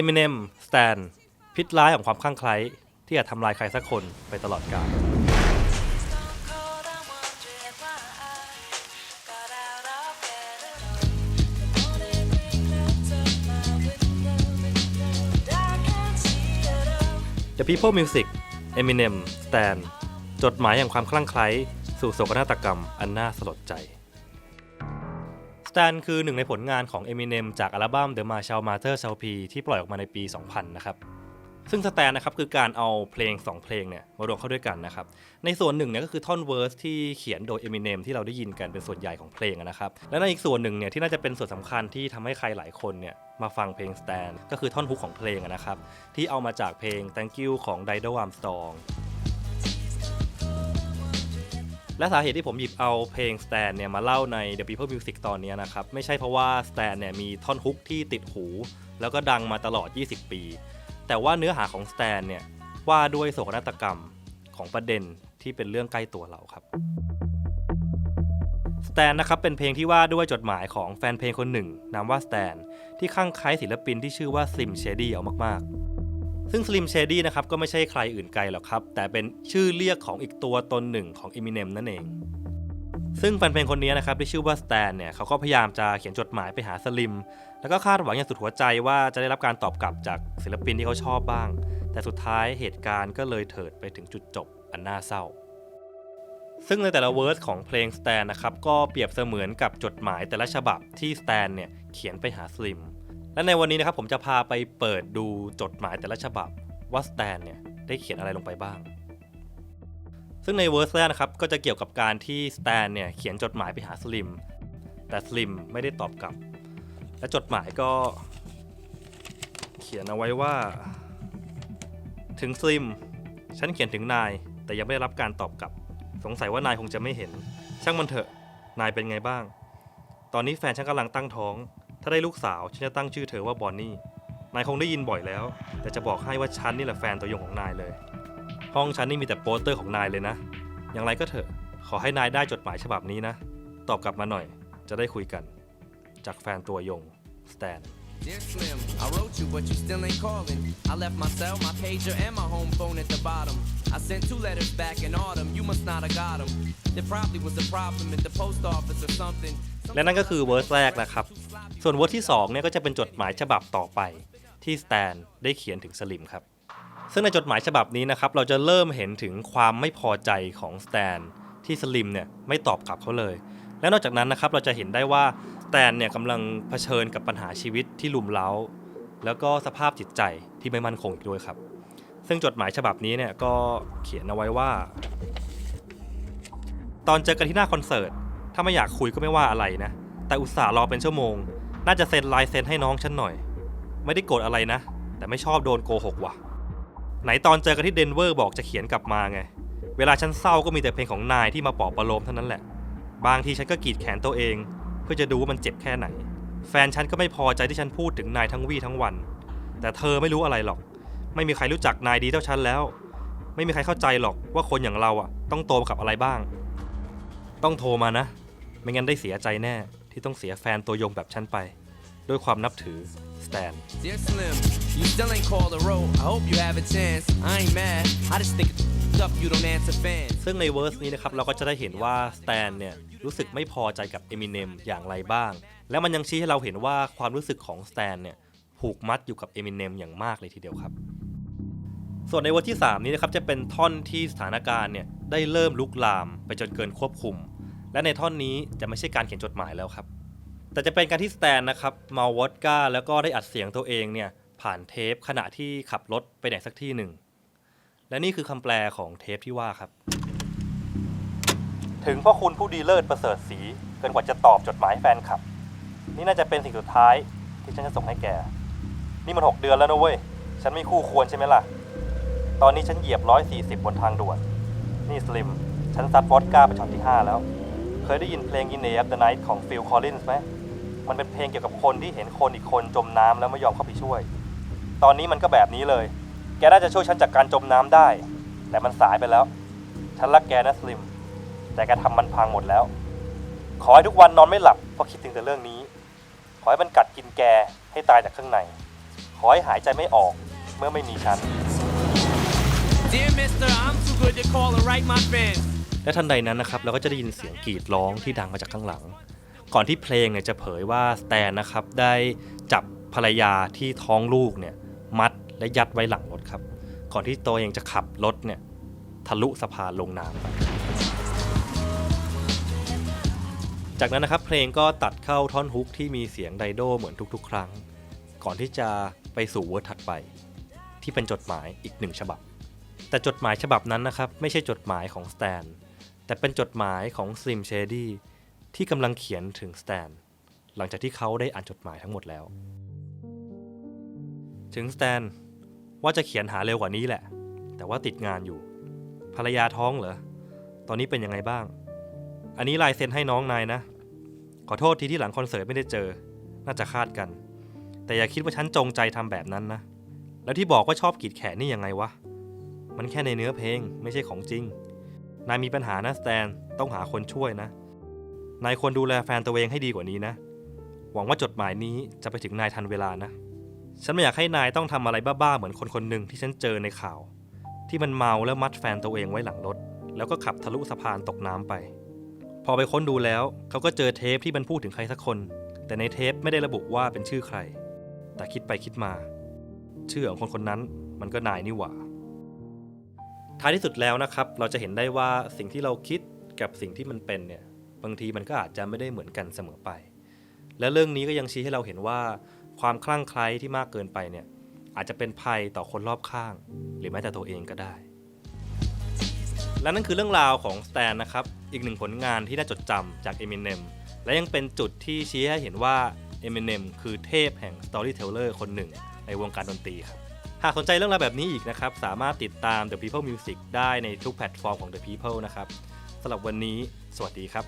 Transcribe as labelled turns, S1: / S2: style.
S1: Eminem Stan พิษร้ายของความคลั่งไคล้ที่อาจทำลายใครสักคนไปตลอดกาล The People Music Eminem Stan จดหมายแห่งความคลั่งไคล้สู่โศกนาฏกรรมอันน่าสลดใจ Stan คือหนึ่งในผลงานของ Eminem จากอัลบั้ม The Marshall Mathers LP ที่ปล่อยออกมาในปี 2000 นะครับ ซึ่ง Stan นะครับคือการเอาเพลง 2 เพลงเนี่ยมารวมเข้าด้วยกันนะครับ ในส่วนหนึ่งเนี่ยก็คือท่อนเวอร์สที่เขียนโดย Eminem ที่เราได้ยินกันเป็นส่วนใหญ่ของเพลงนะครับ และในอีกส่วนหนึ่งเนี่ยที่น่าจะเป็นส่วนสำคัญที่ทำให้ใครหลายคนเนี่ยมาฟังเพลง Stan ก็คือท่อนฮุกของเพลงนะครับที่เอามาจากเพลง Thank You ของ Dido Armstrong และสาเหตุที่ผมหยิบเอาเพลง Stan เนี่ยมาเล่าใน The People Music ตอนนี้นะครับ ไม่ใช่เพราะว่า Stan เนี่ยมีท่อนฮุกที่ติดหู แล้วก็ดังมาตลอด 20 ปี แต่ว่าเนื้อหาของ Stan เนี่ยว่าด้วยโศกนาฏกรรมของประเด็นที่เป็นเรื่องใกล้ตัวเราครับ Stan นะครับเป็นเพลงที่ว่าด้วยจดหมายของแฟนเพลงคนหนึ่งนามว่า Stan ที่ข้างคล้ศิลปินที่ชื่อว่า Slim Shady เอามากๆ ซึ่ง Slim Shady นะครับก็ไม่ใช่ใครอื่นไกลหรอกครับ แต่เป็นชื่อเรียกของอีกตัวตนหนึ่งของ Eminem นั่นเอง ซึ่งแฟนเพลงคนนี้นะครับที่ชื่อว่า Stan เนี่ยเขาก็พยายามจะเขียนจดหมายไปหาสลิม แล้วก็คาดหวังอย่างสุดหัวใจว่าจะได้รับการตอบกลับจากศิลปินที่เขาชอบบ้าง แต่สุดท้ายเหตุการณ์ก็เลยเถิดไปถึงจุดจบอันน่าเศร้าซึ่งในแต่ละเวิร์สของเพลง Stan นะครับก็เปรียบเสมือนกับจดหมายแต่ละฉบับที่ Stan เนี่ยเขียนไปหาสลิม และในวันนี้นะครับผมจะพาไปเปิดดูจดหมายแต่ละฉบับว่า Stan เนี่ยได้เขียนอะไรลงไปบ้าง ซึ่งในเวอร์สแรกนะครับก็จะเกี่ยวกับการที่ Stan เนี่ยเขียนจดหมายไปหาสลิม แต่สลิมไม่ได้ตอบกลับ และจดหมายก็ เขียนเอาไว้ว่า ถึงสลิม ฉันเขียนถึงนาย แต่ยังไม่ได้รับการตอบกลับ สงสัยว่านายคงจะไม่เห็น ช่างมันเถอะ นายเป็นไงบ้าง ตอนนี้แฟนฉันกำลังตั้งท้อง ถ้าได้ลูกสาว ฉันจะตั้งชื่อเธอว่าบอนนี่ นายคงได้ยินบ่อยแล้ว แต่จะบอกให้ว่าฉันนี่แหละแฟนตัวยงของนายเลย ห้องฉันนี่มีแต่โปสเตอร์ของนายเลยนะ อย่างไรก็เถอะ ขอให้นายได้จดหมายฉบับนี้นะ ตอบกลับมาหน่อย จะได้คุยกัน จากแฟนตัวยง สแตน
S2: Dear Slim, I wrote you, but you still ain't calling. I left my cell, my pager, and my home phone at the bottom. I sent two letters back in autumn. You must not have got them. There probably was a problem at the post office or something.
S1: และนั่นก็คือเวอร์สแรกนะครับ ส่วนเวอร์ที่2เนี่ยก็จะเป็นจดหมายฉบับต่อไป ที่สแตนได้เขียนถึงสลิมครับ ซึ่งในจดหมายฉบับนี้นะครับ เราจะเริ่มเห็นถึงความไม่พอใจของสแตนที่สลิมเนี่ยไม่ตอบกลับเขาเลย และนอกจากนั้นนะครับเราจะเห็นได้ว่าสแตนเนี่ยกำลังเผชิญกับปัญหาชีวิตที่ลุมเล้า แล้วก็สภาพจิตใจที่ไม่มั่นคงอีกด้วยครับ ซึ่งจดหมายฉบับนี้เนี่ยก็เขียนเอาไว้ว่า ตอนเจอกันที่หน้าคอนเสิร์ตถ้าไม่อยากคุยก็ไม่ว่าอะไรนะแต่อุตส่าห์รอเป็นชั่วโมง น่าจะเซ็นลายเซ็นให้น้องฉันหน่อย ไม่ได้โกรธอะไรนะ แต่ไม่ชอบโดนโกหกว่ะ ไหนตอนเจอกันที่เดนเวอร์บอกจะเขียนกลับมาไง เวลาฉันเศร้าก็มีแต่เพลงของนายที่มาปลอบประโลมเท่านั้นแหละ บางทีฉันก็กรีดแขนตัวเอง เพื่อจะดูว่ามันเจ็บแค่ไหน แฟนฉันก็ไม่พอใจที่ฉันพูดถึงนายทั้งวี่ทั้งวัน แต่เธอไม่รู้อะไรหรอก ไม่มีใครรู้จักนายดีเท่าฉันแล้ว ไม่มีใครเข้าใจหรอกว่าคนอย่างเราอะ ต้องโตมากับอะไรบ้าง ต้องโทรมานะ ไม่งั้นได้เสียใจแน่ ที่ต้องเสียแฟนตัวยงแบบฉันไป ด้วยความนับถือสแตน
S2: Dear Slim, you still ain't called a row. I hope you have a chance. I ain't mad. I just think it's up you don't answer fans.
S1: ซึ่งในเวอร์สนี้นะครับ เราก็จะได้เห็นว่าสแตนเนี่ย รู้สึกไม่พอใจกับเอมิเนมอย่างไรบ้าง และมันยังชี้ให้เราเห็นว่าความรู้สึกของสแตนเนี่ยผูกมัดอยู่กับเอมิเนมอย่างมากเลยทีเดียวครับ ส่วนในเวอร์สที่ 3 นี้นะครับจะเป็นท่อนที่สถานการณ์เนี่ยได้เริ่มลุกลามไปจนเกินควบคุม และในท่อนนี้จะไม่ใช่การเขียนจดหมายแล้วครับ แต่จะเป็นการที่สแตนนะครับเมาวอดก้าแล้วก็ได้อัดเสียงตัวเองเนี่ยผ่านเทปขณะที่ขับรถไปไหนสักที่หนึ่ง และนี่คือคำแปลของเทปที่ว่าครับ ถึงพ่อคุณผู้ดีเลิศประเสริฐสีเกินกว่าจะตอบจดหมายแฟนคลับ นี่น่าจะเป็นสิ่งสุดท้ายที่ฉันจะส่งให้แก นี่มันหกเดือนแล้วนะเว้ย ฉันไม่คู่ควรใช่ไหมล่ะ ตอนนี้ฉันเหยียบร้อยสี่สิบบนทางด่วน นี่สลิม ฉันซัดวอดก้าไปช็อตที่ห้าแล้ว เคยได้ยินเพลง In the After Night ของ Phil Collins ไหม มันเป็นเพลงเกี่ยวกับคนที่เห็นคนอีกคนจมน้ำแล้วไม่ยอมเข้าไปช่วย ตอนนี้มันก็แบบนี้เลย แกน่าจะช่วยฉันจากการจมน้ำได้ แต่มันสายไปแล้ว ฉันรักแกนะสลิม แต่แกทำมันพังหมดแล้ว ขอให้ทุกวันนอนไม่หลับเพราะคิดถึงแต่เรื่องนี้ ขอให้มันกัดกินแกให้ตายจากข้างใน ขออให้หายใจไม่ออกเมื่อไม่มีฉัน
S2: Dear mister, I'm too good to call and write my fans.
S1: และทันใดนั้นนะครับเราก็จะได้ยินเสียงกรีดร้องที่ดังมาจากข้างหลัง ก่อนที่เพลงเนี่ยจะเผยว่าสแตนนะครับได้จับภรรยาที่ท้องลูกเนี่ยมัดและยัดไว้หลังรถครับ ก่อนที่ตัวเองจะขับรถเนี่ยทะลุสะพานลงน้ำไปจากนั้นนะครับเพลงก็ตัดเข้าท่อนฮุกที่มีเสียงไดโดเหมือนทุกๆ ครั้ง ก่อนที่จะไปสู่เวอร์ถัดไป ที่เป็นจดหมายอีกหนึ่งฉบับ แต่จดหมายฉบับนั้นนะครับไม่ใช่จดหมายของสแตน แต่เป็นจดหมายของสลิมเชดี้ที่กำลังเขียนถึงสแตน หลังจากที่เขาได้อ่านจดหมายทั้งหมดแล้ว ถึงสแตนว่าจะเขียนหาเร็วกว่านี้แหละ แต่ว่าติดงานอยู่ ภรรยาท้องเหรอ ตอนนี้เป็นยังไงบ้าง อันนี้ลายเซ็นให้น้องนายนะ ขอโทษทีที่หลังคอนเสิร์ตไม่ได้เจอ น่าจะคาดกัน แต่อย่าคิดว่าฉันจงใจทำแบบนั้นนะ แล้วที่บอกว่าชอบกีดแขนนี่ยังไงวะ มันแค่ในเนื้อเพลงไม่ใช่ของจริง นายมีปัญหานะสแตน ต้องหาคนช่วยนะ นายควรดูแลแฟนตัวเองให้ดีกว่านี้นะ หวังว่าจดหมายนี้จะไปถึงนายทันเวลานะ ฉันไม่อยากให้นายต้องทำอะไรบ้าๆ เหมือนคนคนหนึ่งที่ฉันเจอในข่าว ที่มันเมาแล้วมัดแฟนตัวเองไว้หลังรถ แล้วก็ขับทะลุสะพานตกน้ำไป พอไปค้นดูแล้วเขาก็เจอเทปที่มันพูดถึงใครสักคน แต่ในเทปไม่ได้ระบุว่าเป็นชื่อใคร แต่คิดไปคิดมา ชื่อของคนคนนั้นมันก็นายนี่หว่า ท้ายที่สุดแล้วนะครับ เราจะเห็นได้ว่าสิ่งที่เราคิดกับสิ่งที่มันเป็นเนี่ยบางทีมันก็อาจจะไม่ได้เหมือนกันเสมอไป และเรื่องนี้ก็ยังชี้ให้เราเห็นว่าความคลั่งไคล้ที่มากเกินไปเนี่ยอาจจะเป็นภัยต่อคนรอบข้าง หรือแม้แต่ตัวเองก็ได้ และนั่นคือเรื่องราวของสแตนนะครับอีกหนึ่งผลงานที่น่าจดจำจาก Eminem และยังเป็นจุดที่ชี้ให้เห็นว่า Eminem คือเทพแห่ง Storyteller คนหนึ่งในวงการดนตรีครับ หากสนใจเรื่องราวแบบนี้อีกนะครับ สามารถติดตาม The People Music ได้ในทุกแพลตฟอร์มของ The People นะครับสำหรับวันนี้ สวัสดีครับ